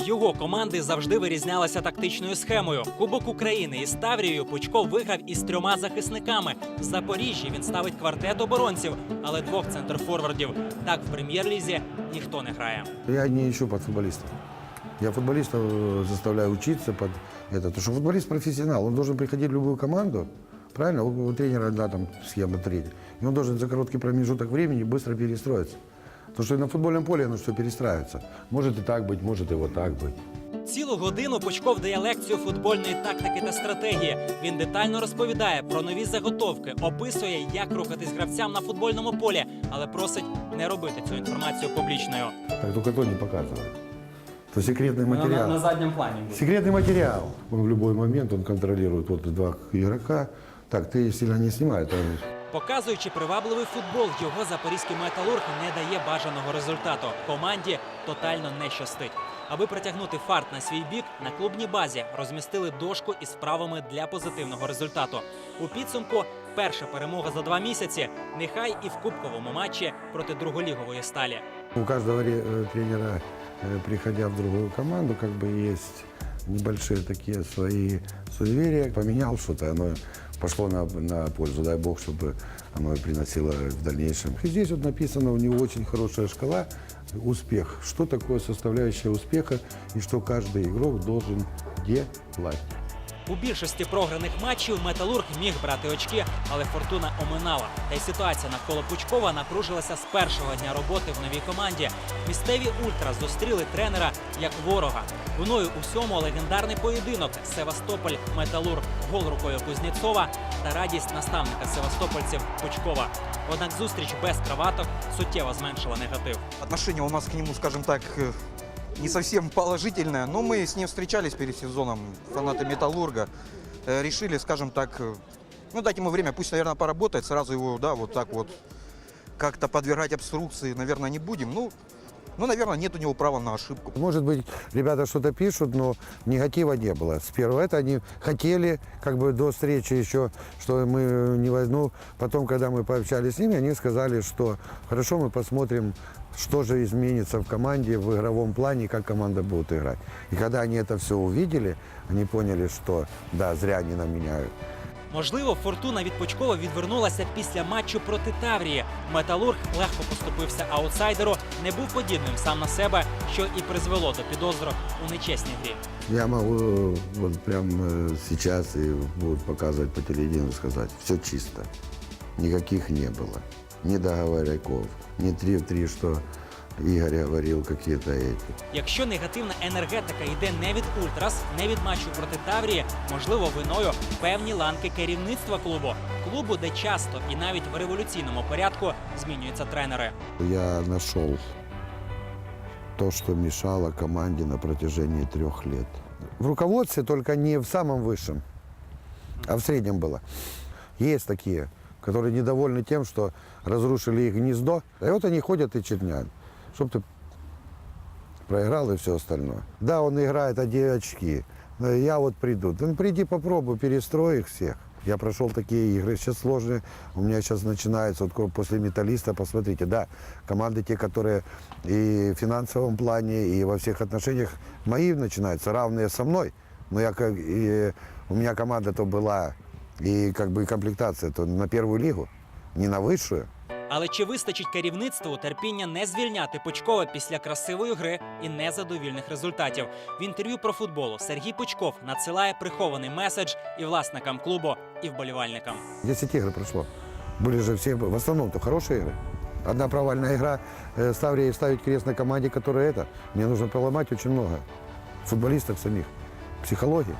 Його команди завжди вирізнялися тактичною схемою. Кубок України із Таврією Пучков виграв із трьома захисниками. В Запоріжжі він ставить квартет оборонців, але двох центрфорвардів. Так в прем'єр-лізі ніхто не грає. Я не ищу под футболистов. Я футболистов э, заставляю учиться под это. Потому что футболист профессионал, он должен приходить в любую команду, правильно? У, у тренера, да, там схема третья. И он должен за короткий промежуток времени быстро перестроиться. Потому что и на футбольном поле оно все перестраивается. Может и так быть, может и вот так быть. Цілу годину Пучков дає лекцію футбольної тактики та стратегії. Він детально розповідає про нові заготовки, описує, як рухатись гравцям на футбольному полі, але просить не робити цю інформацію публічною. Так только то не показывает. Это секретный материал. задньому плані. Секретный материал. Он в любой момент он контролирует вот два игрока. Так, ты сильно не снимай, это Показуючи привабливий футбол, його запорізький металург не дає бажаного результату. Команді тотально не щастить. Аби притягнути фарт на свій бік, на клубній базі розмістили дошку із вправами для позитивного результату. У підсумку перша перемога за два місяці. Нехай і в кубковому матчі проти друголігової сталі. У каждого ре- э, тренера, э, приходя в другую команду, как бы есть небольшие такие свои суеверия. Поменял что-то, оно пошло на, на пользу. Дай бог, чтобы оно приносило в дальнейшем. И здесь вот написано у него очень хорошая шкала успех. Что такое составляющая успеха и что каждый игрок должен делать. У більшості програних матчів металург міг брати очки, але фортуна оминала. Та й ситуація навколо Пучкова напружилася з першого дня роботи в новій команді. Місцеві ультра зустріли тренера як ворога. Виною усьому легендарний поєдинок Севастополь Металург, гол рукою Кузнєцова та радість наставника Севастопольців Пучкова. Однак зустріч без краваток суттєво зменшила негатив. Отношение у нас к нему, скажем так, не совсем положительное, но мы с ним встречались перед сезоном, фанаты Металлурга, Э, решили, скажем так, э, ну дать ему время, пусть, наверное, поработает, сразу его, да, вот так вот как-то подвергать обструкции, наверное, не будем. Ну, ну, наверное, нет у него права на ошибку. Может быть, ребята что-то пишут, но негатива не было. С первого это они хотели, как бы до встречи еще, что мы не возьму. Потом, когда мы пообщались с ними, они сказали, что хорошо, мы посмотрим, что же изменится в команде в игровом плане, как команда будет играть. И когда они это все увидели, они поняли, что да, зря они нам меняют. Можливо, фортуна від Пучкова відвернулася після матчу проти Таврії. Металург легко поступився аутсайдеру, не був подібним сам на себе, що і призвело до підозру у нечесній грі. Я могу э, вот прям э, сейчас и будут показывать по телевидению сказать, все чисто. Никаких не было. Ни договоряков, ни три в три, что Игорь говорил какие-то эти. Якщо негативна енергетика йде не від Ультрас, не від матчу проти Таврії, можливо, виною певні ланки керівництва клубу. Клубу, де часто і навіть в революційному порядку змінюються тренери. Я нашел то, что мешало команде на протяжении трех лет. В руководстве только не в самом высшем, а в среднем было. Есть такие, которые недовольны тем, что разрушили их гнездо. И вот они ходят и черняют, Чтобы ты проиграл и все остальное. Да, он играет одни очки. но Я вот приду. Ну, приди попробуй, перестрой их всех. Я прошел такие игры, сейчас сложные. У меня сейчас начинается, вот после металлиста, посмотрите, да, команды те, которые и в финансовом плане, и во всех отношениях мои начинаются, равные со мной. Но я как, и у меня команда-то была, и как бы комплектация то на первую лигу, не на высшую. Але чи вистачить керівництву терпіння не звільняти Пучкова після красивої гри і незадовільних результатів? В інтерв'ю про футболу Сергій Пучков надсилає прихований меседж і власникам клубу, і вболівальникам. 10 игр прошло. Были же все, в основном-то хорошие игры. Одна провальная игра, э, ставить, ставить крест на команде, которая это. Мне нужно поломать очень много. Футболистов самих, психологии.